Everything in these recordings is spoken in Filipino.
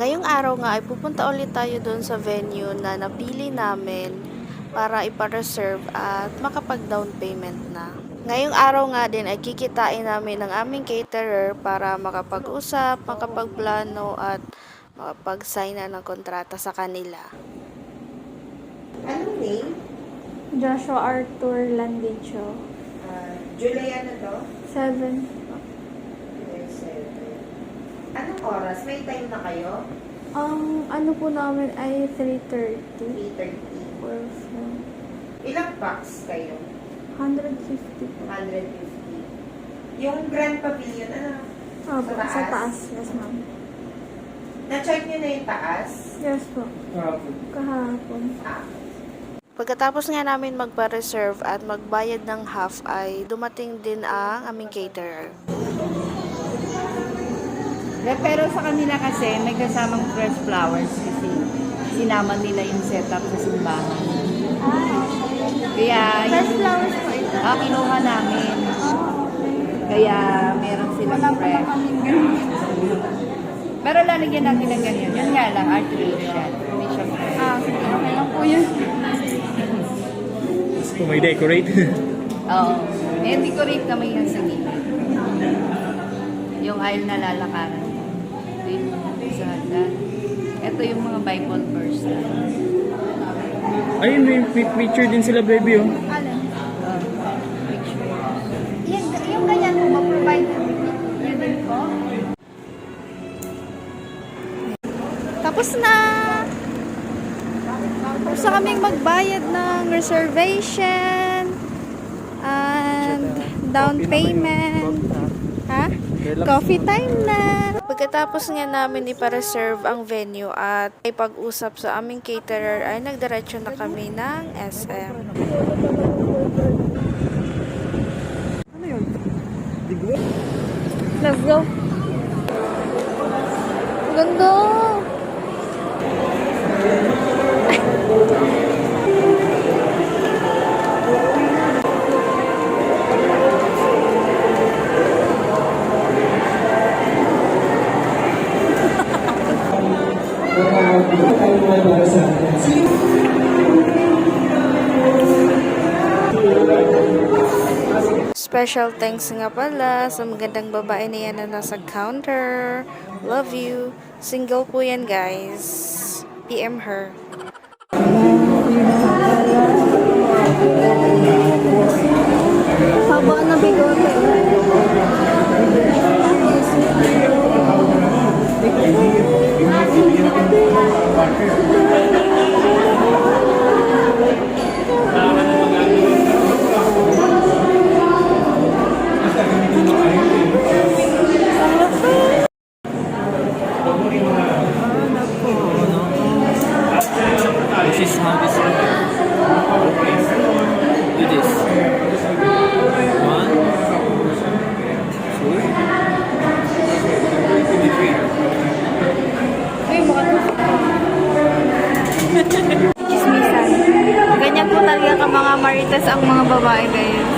Ngayong araw nga ay pupunta ulit tayo doon sa venue na napili namin para ipa-reserve at makapag-down payment na. Ngayong araw nga din ay kikitain namin ng aming caterer para makapag-usap, makapagplano at makapag-sign na ng kontrata sa kanila. Anong name? Joshua Arthur Landicho. Uh, Julia na to? Seven. Anong oras? May time na kayo? Ang ano po namin ay 3.30. 3.30. Or so, Ilang packs kayo? 150 po. 150. Yung Grand Pavilion, ano? Opo, Sa sa taas? taas. Yes, ma'am. Na-check nyo na yung taas? Yes po. Kahapon. Ah. Pagkatapos nga namin magpa-reserve at magbayad ng half ay dumating din ang aming caterer. Eh, Pero sa kanila kasi, may kasamang fresh flowers kasi sinama nila yung setup sa simbahan. Kaya, Fresh flowers po ito. ah, kinuha namin. Kaya, meron silang fresh. Pero lalagyan natin ng ganyan. Yun nga lang, artificial. Hindi siya fresh. Ah, sige. Okay lang po yun. Kung may decorate. Oo. Eh, decorate naman yan sa gilid. Yung aisle na lalakaran. Yung sa hagdan. Ito yung mga Bible verse na. Ayun, may pi- picture din sila, baby, oh. Oh, picture. Yung, yung ganyan po, ma-provide yun din po. Tapos na! Tapos na kaming magbayad ng reservation and down payment. Coffee time na! Pagkatapos nga namin ipa-reserve ang venue at ipag-usap sa aming caterer ay nagdiretso na kami ng SM. Let's go. Ganda! Special thanks nga pala sa magandang babae na yan na nasa counter. Love you. Single po yan, guys. PM her. Talaga ka mga marites ang mga babae ngayon.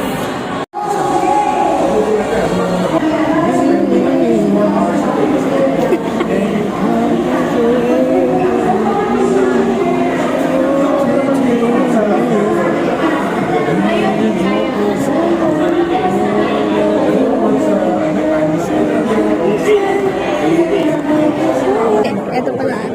Ito pala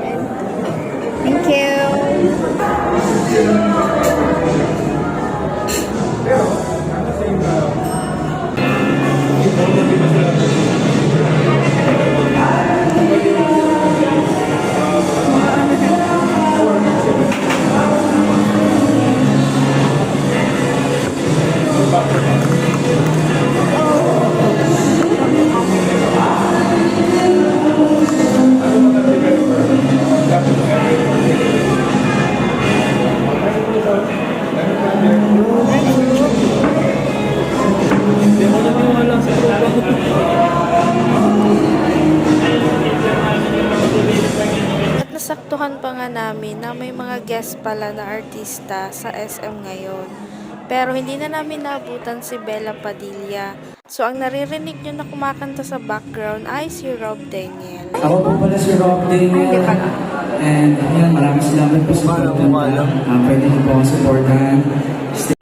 mga guest pala na artista sa SM ngayon. Pero hindi na namin naabutan si Bella Padilla. So ang naririnig nyo na kumakanta sa background ay si Rob Daniel. Ako po pala si Rob Daniel. And yan, maraming salamat po sa pagkanta. Uh, pwede niyo po akong supportan.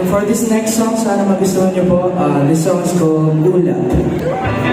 For this next song, sana magustuhan niyo po. Uh, this song is called Ulap.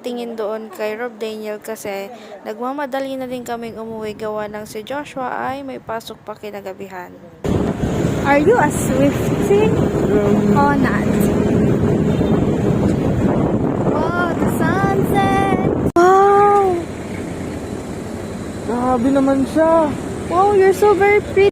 Tingin doon kay Rob Daniel kasi nagmamadali na din kaming umuwi gawa ng si Joshua ay may pasok pa kinagabihan. Are you a Swiftie or not? Wow, the sunset! Wow! Grabe naman siya. Wow, you're so very pretty!